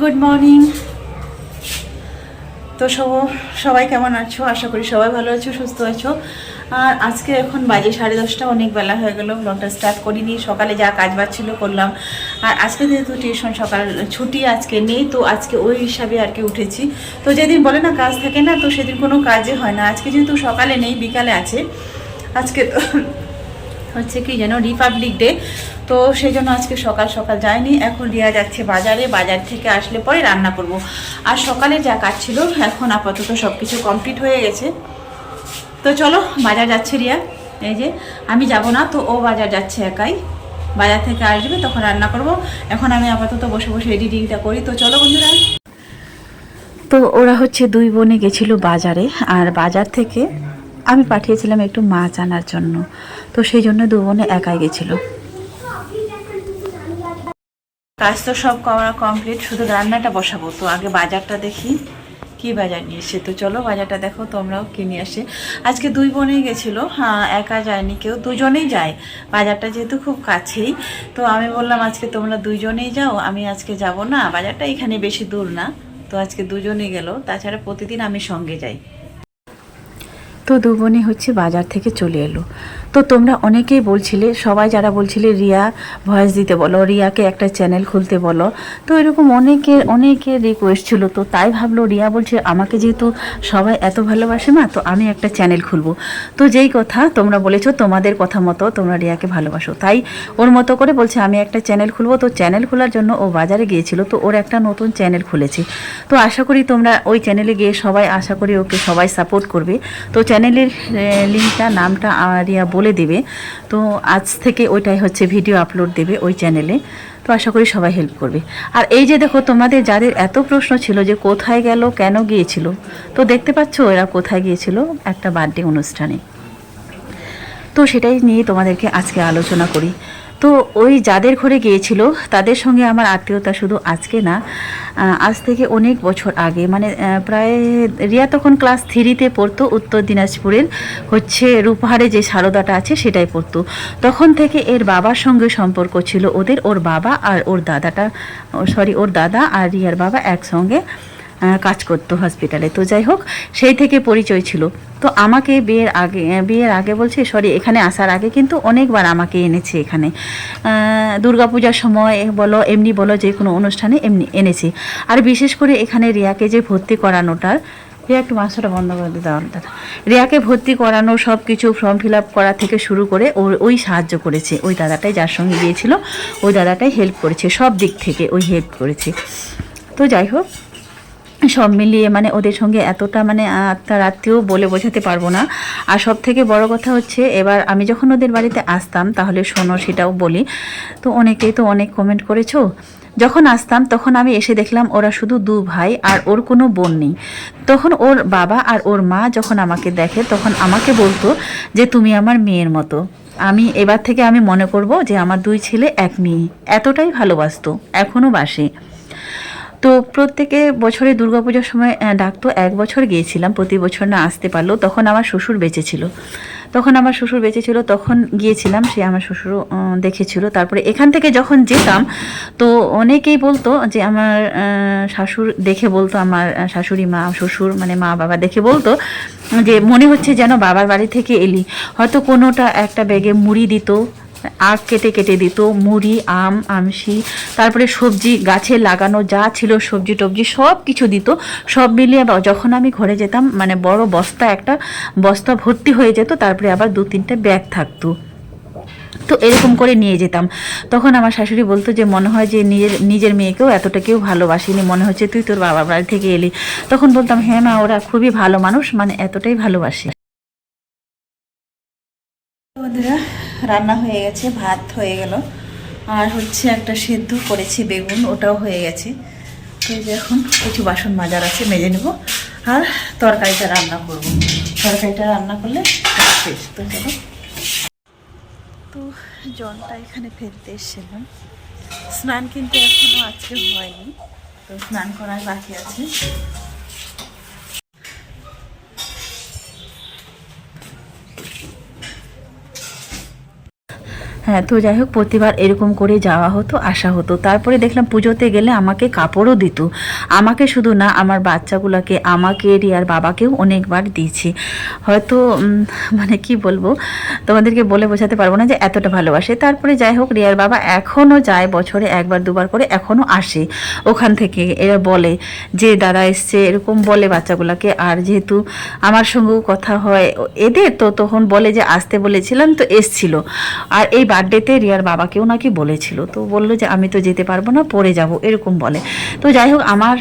Good morning তো সব সবাই কেমন আছো? আশা করি সবাই ভালো আছো, সুস্থ আছো। আর আজকে এখন বাজে সাড়ে দশটা, অনেক বেলা হয়ে গেল। ব্লগটা স্টার্ট করিনি, সকালে যা কাজ বাজ ছিল করলাম। আর আজকে যেহেতু টিউশন সকাল, ছুটি আজকে নেই, তো আজকে ওই হিসাবে আর কি উঠেছি। তো যেদিন বলে না কাজ থাকে না, তো সেদিন কোনো কাজে হয় না। আজকে যেহেতু সকালে নেই, বিকালে আছে। আজকে তো হচ্ছে কি যেন রিপাবলিক ডে তো সেই জন্য আজকে সকাল সকাল যায়নি এখন রিয়া যাচ্ছে বাজারে, বাজার থেকে আসলে পরে রান্না করব। আর সকালে যা কাজ ছিল, এখন আপাতত সব কিছু কমপ্লিট হয়ে গেছে। তো চলো, বাজার যাচ্ছে রিয়া। এই যে, আমি যাব না, তো ও বাজার যাচ্ছে একাই। বাজার থেকে আসবে, তখন রান্না করব। এখন আমি আপাতত বসে বসে এডিটিংটা করি। তো চলো বন্ধুরা। তো ওরা হচ্ছে দুই বোনে গেছিল বাজারে, আর বাজার থেকে আমি পাঠিয়েছিলাম একটু মাছ আনার জন্য। তো সেই জন্য দু বোনে একাই গেছিল। কাজ তো সব করা কমপ্লিট শুধু রান্নাটা বসাবো। তো আগে বাজারটা দেখি, কি বাজার নিয়ে এসে তো চলো বাজারটা দেখো, তোমরাও কিনে আসে। আজকে দুই বোনেই গেছিল হ্যাঁ একা যায়নি, কেউ দুজনেই যায়। বাজারটা যেহেতু খুব কাছেই, তো আমি বললাম, আজকে তোমরা দুইজনেই যাও, আমি আজকে যাব না, বাজারটা এখানে বেশি দূর না। তো আজকে দুজনেই গেল, তাছাড়া প্রতিদিন আমি সঙ্গে যাই। তো দু বোনে হচ্ছে বাজার থেকে চলে এলো। তো তোমরা অনেকেই বলছিলে, সবাই যারা বলছিলে রিয়া ভয়েস দিতে বলো, রিয়াকে একটা চ্যানেল খুলতে বলো, তো এরকম অনেকের অনেকের রিকোয়েস্ট ছিল। তো তাই ভাবলো রিয়া বলছে, আমাকে যেহেতু সবাই এত ভালোবাসে না, তো আমি একটা চ্যানেল খুলবো। তো যেই কথা তোমরা বলেছ, তোমাদের কথা মতো তোমরা রিয়াকে ভালোবাসো। তাই ওর মতো করে বলছে, আমি একটা চ্যানেল খুলবো। তো চ্যানেল খোলার জন্য ও বাজারে গিয়েছিল, তো ওর একটা নতুন চ্যানেল খুলেছে। তো আশা করি তোমরা ওই চ্যানেলে গিয়ে সবাই, আশা করি ওকে সবাই সাপোর্ট করবে। তো চ্যানেলের লিঙ্কটা নামটা রিয়া বলে দেবে। তো আজ থেকে ওইটাই হচ্ছে ভিডিও আপলোড দেবে ওই চ্যানেলে তো আশা করি সবাই হেল্প করবে। আর এই যে দেখো, তোমাদের যাদের এত প্রশ্ন ছিল যে কোথায় গেল, কেন গিয়েছিল, তো দেখতে পাচ্ছ এরা কোথায় গিয়েছিল একটা বার্থডে অনুষ্ঠানে। তো সেটাই নিয়ে তোমাদেরকে আজকে আলোচনা করি। তো ওই যাদের ঘরে গিয়েছিল, তাদের সঙ্গে আমার আত্মীয়তা শুধু আজকে না আজ থেকে অনেক বছর আগে। মানে প্রায় রিয়া তখন ক্লাস থ্রিতে পড়তো, উত্তর দিনাজপুরের হচ্ছে রূপহারে যে সারদাটা আছে সেটাই পড়তো। তখন থেকে এর বাবার সঙ্গে সম্পর্ক ছিল ওদের, ওর বাবা আর ওর দাদাটা সরি ওর দাদা আর রিয়ার বাবা একসঙ্গে। কাজ করতো হসপিটালে তো যাই হোক, সেই থেকে পরিচয় ছিল। তো আমাকে বিয়ের আগে বিয়ের আগে বলছে, সরি, এখানে আসার আগে কিন্তু অনেকবার আমাকে এনেছে এখানে। দুর্গাপূজার সময় বলো, এমনি বলো, যে কোনো অনুষ্ঠানে এমনি এনেছি। আর বিশেষ করে এখানে রিয়াকে যে ভর্তি করানোটার রিয়া একটু মাংসটা বন্ধ করে দিতে দাদা রিয়াকে ভর্তি করানো সব কিছু ফর্ম ফিল আপ করা থেকে শুরু করে ওর, ওই সাহায্য করেছে। ওই দাদাটাই যার সঙ্গে গিয়েছিল, ওই দাদাটাই হেল্প করেছে, সব দিক থেকে ওই হেল্প করেছে। তো যাই হোক সব মিলিয়ে মানে ওদের সঙ্গে এতটা মানে আত্মার আত্মীয় বলে বোঝাতে পারব না। আর সব থেকে বড় কথা হচ্ছে, এবার আমি যখন ওদের বাড়িতে আসতাম, তাহলে শোনো সেটাও বলি, তো অনেকেই তো অনেক কমেন্ট করেছ। যখন আসতাম, তখন আমি এসে দেখলাম ওরা শুধু দু ভাই আর ওর কোনো বোন নেই। তখন ওর বাবা আর ওর মা যখন আমাকে দেখে, তখন আমাকে বলতো যে, তুমি আমার মেয়ের মতো। আমি, এবার থেকে আমি মনে করব যে, আমার দুই ছেলে এক মেয়ে। এতটাই ভালোবাসতো এখনও বাসে। তো প্রত্যেকে বছরে দুর্গাপূজার সময় ডাকতো এক বছর গিয়েছিলাম, প্রতি বছর না আসতে পারল তখন আমার শ্বশুর বেঁচে ছিল তখন আমার শ্বশুর বেঁচে ছিল তখন গিয়েছিলাম, সে আমার শ্বশুরও দেখেছিল। তারপরে এখান থেকে যখন যেতাম, তো অনেকেই বলতো যে আমার শাশুর দেখে বলতো, আমার শাশুড়ি মা, শ্বশুর মানে মা, বাবা দেখে বলতো যে মনে হচ্ছে যেন বাবার বাড়ি থেকে এলি। হয়তো কোনোটা একটা ব্যাগে মুড়ি দিত আখ কেটে কেটে দিত, মুড়ি, আম আমসি তারপরে সবজি, গাছে লাগানো যা ছিল সবজি টবজি সব কিছু দিত। সব মিলিয়ে যখন আমি ঘরে যেতাম মানে বড় বস্তা একটা বস্তা ভর্তি হয়ে যেত, তারপরে আবার দু তিনটে ব্যাগ থাকতো। তো এরকম করে নিয়ে যেতাম। তখন আমার শাশুড়ি বলতো যে, মনে হয় যে নিজের নিজের মেয়েকেও এতটা কেউ ভালোবাসিনি, মনে হচ্ছে তুই তোর বাবার বাড়ি থেকে এলি। তখন বলতাম হ্যাঁ মা, ওরা খুবই ভালো মানুষ মানে এতটাই ভালোবাসে। রান্না হয়ে গেছে, ভাত হয়ে গেল। আর হচ্ছে একটা সেদ্ধ করেছি বেগুন, ওটাও হয়ে গেছে। তো যে এখন কিছু বাসন মাজার আছে, মেজে নেব। আর তরকারিটা রান্না করব। তরকারিটা রান্না করলে শেষ। তো চলো। তো জলটা এখানে ফেলতে এসেছিলাম। স্নান কিন্তু এখনও আজকে হয়নি। তো স্নান করার বাকি আছে। হ্যাঁ তো যাই হোক, প্রতিবার এরকম করে যাওয়া হতো, আসা হতো। তারপরে দেখলাম পুজোতে গেলে আমাকে কাপড়ও দিত। আমাকে শুধু না, আমার বাচ্চাগুলোকে, আমাকে, রিয়ার বাবাকেও অনেকবার দিয়েছি। হয়তো মানে কি বলব, তোমাদেরকে বলে বোঝাতে পারব না যে এতটা ভালোবাসে। তারপরে যাই হোক, রিয়ার বাবা এখনও যায় বছরে একবার, দুবার করে এখনও আসে। ওখান থেকে এরা বলে যে, দাদা এসছে, এরকম বলে বাচ্চাগুলোকে। আর যেহেতু আমার সঙ্গেও কথা হয়, এদের তো তখন বলে যে, আসতে বলেছিলাম তো এসছিল। আর এই বার্থডেতে রিয়ার বাবাকেও নাকি বলেছিল। তো বলল যে, আমি তো যেতে পারব না, পরে যাব, এরকম বলে। তো যাই হোক, আমার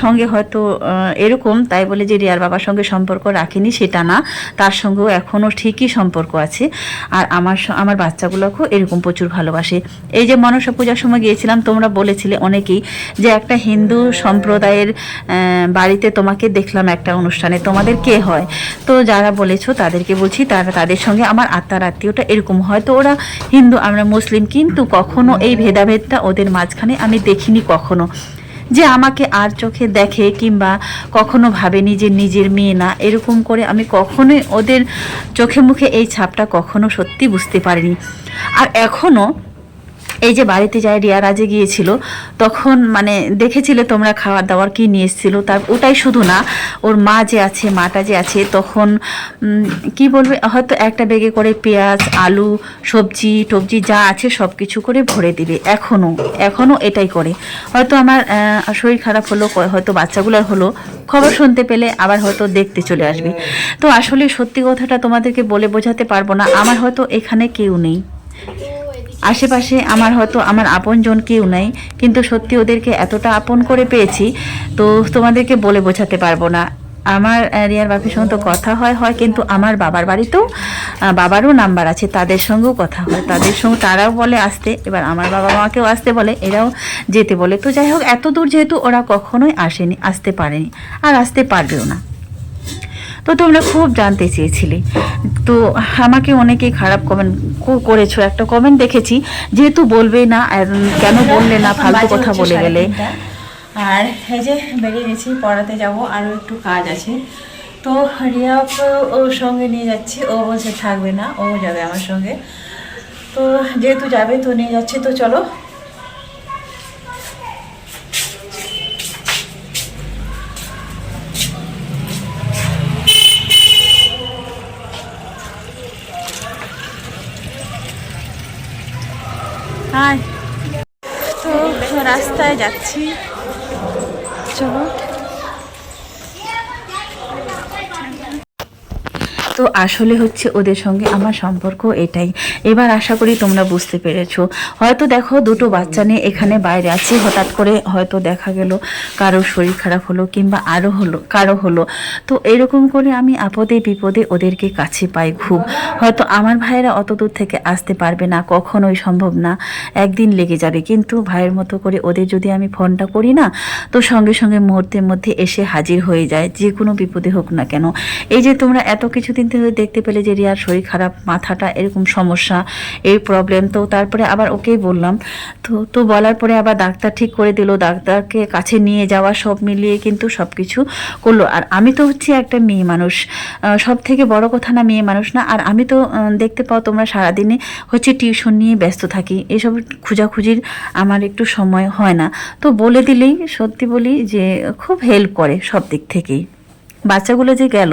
সঙ্গে হয়তো এরকম, তাই বলে যে, রিয়ার বাবার সঙ্গে সম্পর্ক রাখিনি সেটা না। তার সঙ্গেও এখনও ঠিকই সম্পর্ক আছে। আর আমার আমার বাচ্চাগুলোকেও এরকম প্রচুর ভালোবাসে। এই যে, মনসা পূজার সময় গিয়েছিলাম, তোমরা বলেছিলে অনেকেই যে, একটা হিন্দু সম্প্রদায়ের বাড়িতে তোমাকে দেখলাম একটা অনুষ্ঠানে, তোমাদের কে হয়? তো যারা বলেছ, তাদেরকে বলছি, তারা তাদের সঙ্গে আমার আত্মার আত্মীয়টা এরকম হয়তো ওরা হিন্দু আমরা মুসলিম, কিন্তু কখনো এই ভেদাভেদটা ওদের মাঝখানে আমি দেখিনি কখনো। যে আমাকে আর চোখে দেখে কিংবা কখনো ভাবেনি যে নিজের মেয়ে না, এরকম করে আমি কখনোই ওদের চোখে মুখে এই ছাপটা কখনো সত্যি বুঝতে পারিনি। আর এখনও এই যে বাড়িতে যায় রিয়া রাজে গিয়েছিল, তখন মানে দেখেছিলে তোমরা খাবার দাবার কি নিয়ে এসেছিল? তার ওটাই শুধু না, ওর মা যে আছে, মাটা যে আছে, তখন কি বলবে, হয়তো একটা বেগে করে পেঁয়াজ, আলু, সবজি, টবজি যা আছে সব কিছু করে ভরে দিবে এখনও এখনও এটাই করে। হয়তো আমার শরীর খারাপ হলো হয়তো বাচ্চাগুলোর হলো, খবর শুনতে পেলে আবার হয়তো দেখতে চলে আসবে। তো আসলে সত্যি কথাটা তোমাদেরকে বলে বোঝাতে পারব না, আমার হয়তো এখানে কেউ নেই। আশেপাশে আমার হয়তো আমার আপনজন কেউ নাই, কিন্তু সত্যি ওদেরকে এতটা আপন করে পেয়েছি, তো তোমাদেরকে বলে বোঝাতে পারব না। আমার রিয়ার বাপির সঙ্গে তো কথা হয় হয় কিন্তু আমার বাবার বাড়িতেও বাবারও নাম্বার আছে, তাদের সঙ্গেও কথা হয়। তাদের সঙ্গে তারাও বলে আসতে, এবার আমার বাবা মাকেও আসতে বলে, এরাও যেতে বলে। তো যাই হোক, এত দূর যেহেতু ওরা কখনোই আসেনি, আসতে পারেনি, আর আসতে পারবেও না। তো তোমরা খুব জানতে চেয়েছিলে। তো আমাকে অনেকেই খারাপ কমেন্ট করেছ। একটা কমেন্ট দেখেছি যেহেতু বলবে না কেন বললে না ফালতু কথা বলে গেলে। আর এই যে বেরিয়ে গেছি পড়াতে যাব আরও একটু কাজ আছে। তো রিয়াকে ওর সঙ্গে নিয়ে যাচ্ছি। ও বলছে থাকবে না ও যাবে আমার সঙ্গে। তো যেহেতু যাবে তো নিয়ে যাচ্ছি। তো চলো যাচ্ছি। চলো। তো আসলে হচ্ছে ওদের সঙ্গে আমার সম্পর্ক এটাই। এবার আশা করি তোমরা বুঝতে পেরেছ। হয়তো দেখো দুটো বাচ্চা নিয়ে এখানে বাইরে আছি, হঠাৎ করে হয়তো দেখা গেল কারও শরীর খারাপ হলো কিংবা আরও হলো, কারও হলো। তো এরকম করে আমি আপদে বিপদে ওদেরকে কাছে পাই খুব। হয়তো আমার ভাইয়েরা অত দূর থেকে আসতে পারবে না, কখনোই সম্ভব না, একদিন লেগে যাবে। কিন্তু ভাইয়ের মতো করে ওদের যদি আমি ফোনটা করি না, তো সঙ্গে সঙ্গে মুহূর্তের মধ্যে এসে হাজির হয়ে যায়, যে কোনো বিপদে হোক না কেন। এই যে তোমরা এত কিছুদিন ধরে দেখতে পেলে যে রিয়ার শরীর খারাপ, মাথাটা এরকম সমস্যা, এই প্রবলেম তো তারপরে আবার ওকেই বললাম। তো তো বলার পরে আবার ডাক্তার ঠিক করে দিল, ডাক্তারকে কাছে নিয়ে যাওয়া সব মিলিয়ে কিন্তু সব কিছু করল। আর আমি তো হচ্ছে একটা মেয়ে মানুষ। সব থেকে বড় কথা না মেয়ে মানুষ না, আর আমি তো দেখতে পাও তোমরা সারাদিনে হচ্ছে টিউশন নিয়ে ব্যস্ত থাকি। এসব খোঁজাখুঁজির আমার একটু সময় হয় না। তো বলে দিলেই, সত্যি বলি যে খুব হেল্প করে সব দিক থেকেই। বাচ্চাগুলো যে গেল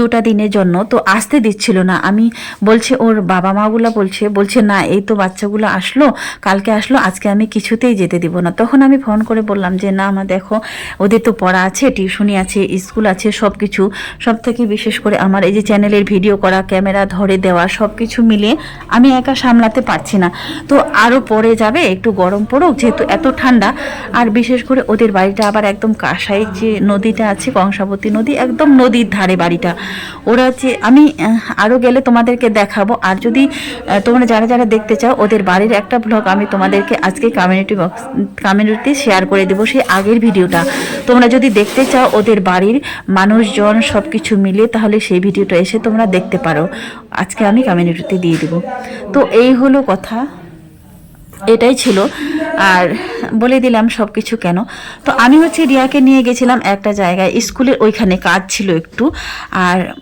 দুটা দিনের জন্য, তো আসতে দিচ্ছিল না। আমি বলছে, ওর বাবা মাগুলা বলছে বলছে, না, এই তো বাচ্চাগুলো আসলো, কালকে আসলো, আজকে আমি কিছুতেই যেতে দিব না। তখন আমি ফোন করে বললাম যে, না আমার দেখো, ওদের তো পড়া আছে, টিউশনি আছে, স্কুল আছে সব কিছু সব থেকে বিশেষ করে আমার এই যে চ্যানেলের ভিডিও করা, ক্যামেরা ধরে দেওয়া সব কিছু মিলিয়ে আমি একা সামলাতে পারছি না। তো আরও পরে যাবে, একটু গরম পড়ুক, যেহেতু এত ঠান্ডা, আর বিশেষ করে ওদের বাড়িটা আবার একদম কাঁসাই যে নদীটা আছে, কংসাবতী নদী, একদম নদীর ধারে বাড়িটা। ওরা যে আমি আরও গেলে তোমাদেরকে দেখাবো। আর যদি তোমরা যারা যারা দেখতে চাও, ওদের বাড়ির একটা ব্লগ আমি তোমাদেরকে আজকে কমিউনিটি বক্স কমিউনিটি শেয়ার করে দেবো সেই আগের ভিডিওটা। তোমরা যদি দেখতে চাও ওদের বাড়ির মানুষজন সব কিছু মিলে, তাহলে সেই ভিডিওটা এসে তোমরা দেখতে পারো। আজকে আমি কমিউনিটিতে দিয়ে দেবো। তো এই হলো কথা। এটাই ছিল। আর বলে দিলাম সব কিছু কেন। তো আমি হচ্ছে রিয়াকে নিয়ে গেছিলাম একটা জায়গায়। স্কুলের ওইখানে কাজ ছিল একটু। আর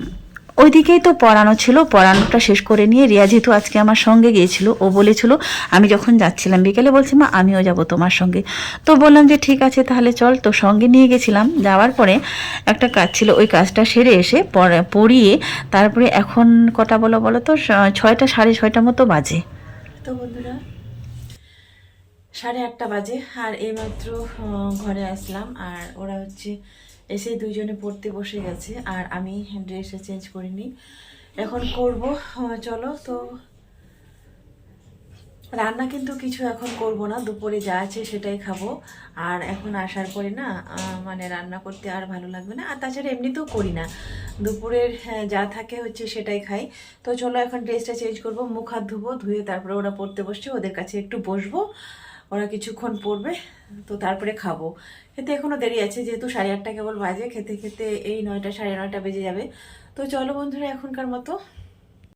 ওইদিকেই তো পড়ানো ছিল। পড়ানোটা শেষ করে নিয়ে রিয়া যেহেতু আজকে আমার সঙ্গে গিয়েছিল, ও বলেছিল, আমি যখন যাচ্ছিলাম বিকেলে বলছি, মা, আমিও যাব তোমার সঙ্গে। তো বললাম যে, ঠিক আছে তাহলে চল। তো সঙ্গে নিয়ে গেছিলাম। যাওয়ার পরে একটা কাজ ছিল, ওই কাজটা সেরে এসে পড়া- পড়িয়ে তারপরে এখন কটা বলো বলো তো ছয়টা, সাড়ে ছয়টা মতো বাজে। তো বন্ধুরা সাড়ে আটটা বাজে, আর এইমাত্র ঘরে আসলাম। আর ওরা হচ্ছে এসে দুইজনে পড়তে বসে গেছে, আর আমি ড্রেসটা চেঞ্জ করিনি। এখন করব চলো, তো রান্না কিন্তু কিছু এখন করব না, দুপুরে যা আছে সেটাই খাব। আর এখন আসার পরে না মানে রান্না করতে আর ভালো লাগবে না। আর তাছাড়া এমনিতেও করি না। দুপুরের যা থাকে হচ্ছে সেটাই খাই। তো চলো এখন ড্রেসটা চেঞ্জ করব, মুখ হাত ধুবো, ধুয়ে তারপরে ওরা পড়তে বসছে, ওদের কাছে একটু বসবো। ওরা কিছুক্ষণ পড়বে, তো তারপরে খাব। খেতে এখনও দেরি আছে, যেহেতু সাড়ে আটটা কেবল বাজে, খেতে খেতে এই নয়টা, সাড়ে নয়টা বেজে যাবে। তো চলো বন্ধুরা, এখনকার মতো